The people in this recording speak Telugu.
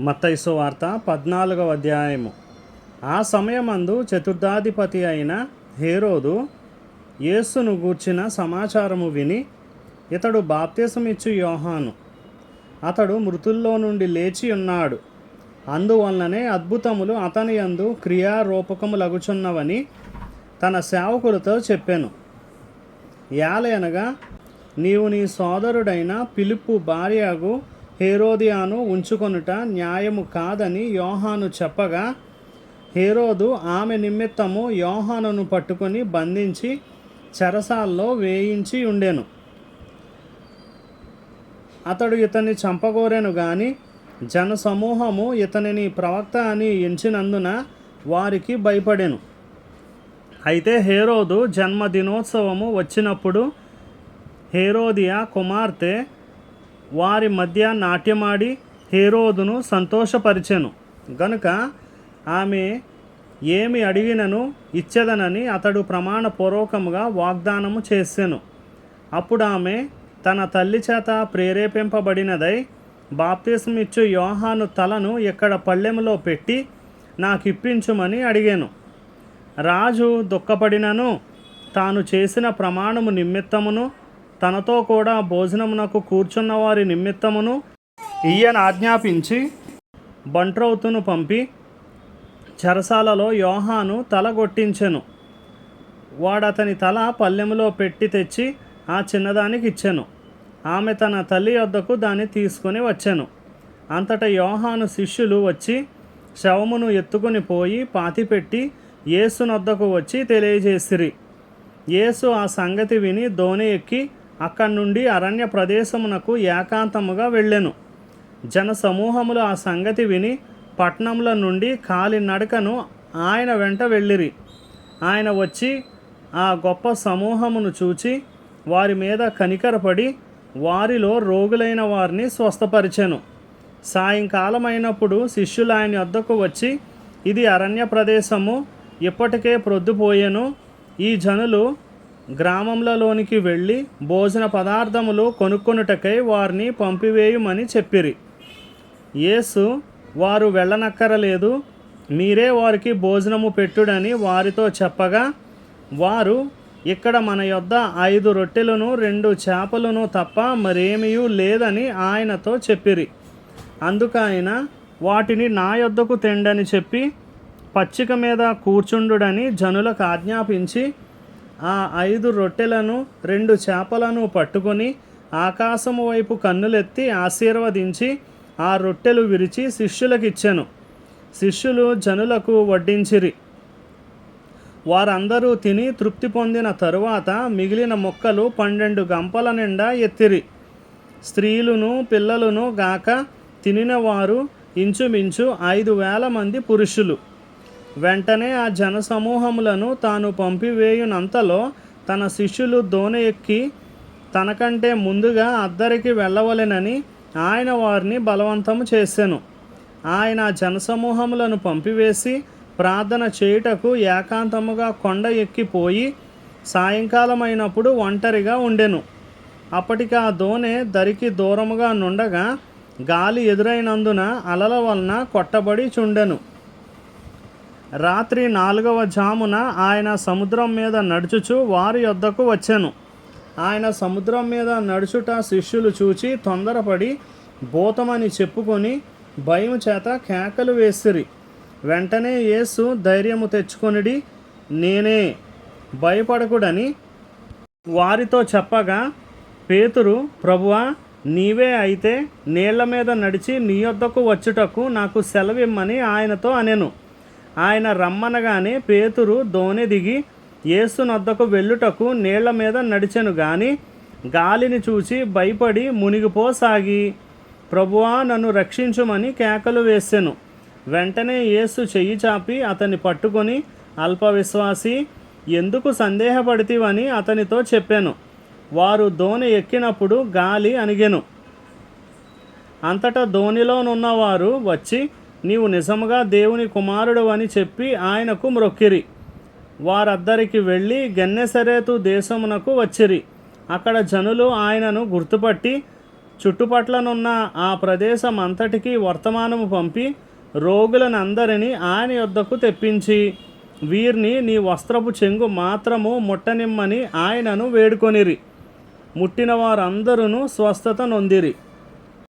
మత్తైసు వార్త పద్నాలుగవ అధ్యాయము. ఆ సమయమందు చతుర్థాధిపతి అయిన హేరోదు యేసును గూర్చిన సమాచారము విని ఇతడు బాప్తీసమిచ్చు యోహాను. అతడు మృతుల్లో నుండి లేచి ఉన్నాడు. అందువలననే అద్భుతములు అతని యందు క్రియారూపకములగుచున్నవని తన సేవకులతో చెప్పాను. యాలయనగా నీవు నీ సోదరుడైన పిలుపు భార్యకు హేరోదియాను ఉంచుకొనుట న్యాయము కాదని యోహాను చెప్పగా హేరోదు ఆమె నిమిత్తము యోహానును పట్టుకొని బంధించి చెరసాల్లో వేయించి ఉండెను. అతడు ఇతన్ని చంపగోరెను గాని జనసమూహము ఇతనిని ప్రవక్త అని ఎంచినందున వారికి భయపడెను. అయితే హేరోదు జన్మదినోత్సవము వచ్చినప్పుడు హేరోదియా కుమార్తె వారి మధ్య నాట్యమాడి హేరోదును సంతోషపరిచెను. గనుక ఆమె ఏమి అడిగినను ఇచ్చేదనని అతడు ప్రమాణపూర్వకముగా వాగ్దానము చేసెను. అప్పుడు ఆమె తన తల్లి చేత ప్రేరేపింపబడినదై బాప్తిస్మిచ్చు యోహాను తలను ఇక్కడ పళ్ళెములో పెట్టి నాకిప్పించుమని అడిగాను. రాజు దుఃఖపడినను తాను చేసిన ప్రమాణము నిమిత్తమును తనతో కూడా భోజనమునకు కూర్చున్న వారి నిమిత్తమును ఈయన ఆజ్ఞాపించి బంట్రౌతును పంపి చెరసాలలో యోహాను తలగొట్టించెను. వాడతని తల పల్లెములో పెట్టి తెచ్చి ఆ చిన్నదానికి ఇచ్చెను. ఆమె తన తల్లి వద్దకు దాన్ని తీసుకొని వచ్చెను. అంతటా యోహాను శిష్యులు వచ్చి శవమును ఎత్తుకుని పోయి పాతిపెట్టి యేసునొద్దకు వచ్చి తెలియజేసిరి. యేసు ఆ సంగతి విని దోణి ఎక్కి అక్కడి నుండి అరణ్య ప్రదేశమునకు ఏకాంతముగా వెళ్ళెను. జనసమూహములు ఆ సంగతి విని పట్నముల నుండి కాలినడకను ఆయన వెంట వెళ్ళిరి. ఆయన వచ్చి ఆ గొప్ప సమూహమును చూచి వారి మీద కనికరపడి వారిలో రోగులైన వారిని స్వస్థపరిచెను. సాయంకాలమైనప్పుడు శిష్యులు ఆయన వద్దకు వచ్చి ఇది అరణ్య ప్రదేశము ఇప్పటికే ప్రొద్దుపోయెను. ఈ జనులు గ్రామములలోనికి వెళ్ళి భోజన పదార్థములు కొనుక్కొనుటకై వారిని పంపివేయుమని చెప్పిరి. యేసు వారు వెళ్ళనక్కరలేదు. మీరే వారికి భోజనము పెట్టుడని వారితో చెప్పగా వారు ఇక్కడ మన యొద్ద ఐదు రొట్టెలను రెండు చేపలను తప్ప మరేమీ లేదని ఆయనతో చెప్పిరి. అందుకైన వాటిని నా యొద్దకు తెండని చెప్పి పచ్చిక మీద కూర్చుండుడని జనులకు ఆజ్ఞాపించి ఆ ఐదు రొట్టెలను రెండు చేపలను పట్టుకొని ఆకాశము వైపు కన్నులెత్తి ఆశీర్వదించి ఆ రొట్టెలు విరిచి శిష్యులకిచ్చెను. శిష్యులు జనులకు వడ్డించిరి. వారందరూ తిని తృప్తి పొందిన తరువాత మిగిలిన మొక్కలు పన్నెండు గంపల నిండా ఎత్తిరి. స్త్రీలును పిల్లలను గాక తినినవారు ఇంచుమించు ఐదు వేల మంది పురుషులు. వెంటనే ఆ జనసమూహములను తాను పంపివేయునంతలో తన శిష్యులు దోణి ఎక్కి తనకంటే ముందుగా అద్దరికి వెళ్ళవలెనని ఆయన వారిని బలవంతము చేసెను. ఆయన జనసమూహములను పంపివేసి ప్రార్థన చేయుటకు ఏకాంతముగా కొండ ఎక్కిపోయి సాయంకాలమైనప్పుడు ఒంటరిగా ఉండెను. అప్పటికి ఆ దోణె దరికి దూరముగా నుండగా గాలి ఎదురైనందున అలల వలన కొట్టబడి చుండెను. రాత్రి నాలుగవ జామున ఆయన సముద్రం మీద నడుచుచు వారి యొద్దకు వచ్చాను. ఆయన సముద్రం మీద నడుచుట శిష్యులు చూచి తొందరపడి భూతమని చెప్పుకొని భయం చేత కేకలు వేసిరి. వెంటనే యేసు ధైర్యము తెచ్చుకొనిడి నేనే భయపడకుడని వారితో చెప్పగా పేతురు ప్రభువా నీవే అయితే నీళ్ళ మీద నడిచి నీ యొద్దకు వచ్చుటకు నాకు సెలవిమ్మని ఆయనతో అనెను. ఆయన రమ్మనగానే పేతురు దోణి దిగి ఏసునొద్దకు వెళ్ళుటకు నీళ్ళ మీద నడిచెను గాని గాలిని చూసి భయపడి మునిగిపోసాగి ప్రభువా నన్ను రక్షించుమని కేకలు వేసెను. వెంటనే యేసు చెయ్యి చాపి అతన్ని పట్టుకొని అల్పవిశ్వాసి ఎందుకు సందేహపడితివని అతనితో చెప్పాను. వారు దోణి ఎక్కినప్పుడు గాలి అణిగెను. అంతటా దోణిలోనున్నవారు వచ్చి నీవు నిజముగా దేవుని కుమారుడు అని చెప్పి ఆయనకు మ్రొక్కిరి. వారద్దరికి వెళ్ళి గన్నెసరేతు దేశమునకు వచ్చిరి. అక్కడ జనులు ఆయనను గుర్తుపట్టి చుట్టుపట్లనున్న ఆ ప్రదేశం అంతటికీ వర్తమానము పంపి రోగులనందరినీ ఆయన యొద్దకు తెప్పించి వీరిని నీ వస్త్రపు చెంగు మాత్రము ముట్టనిమ్మని ఆయనను వేడుకొనిరి. ముట్టిన వారందరూ స్వస్థత నొందిరి.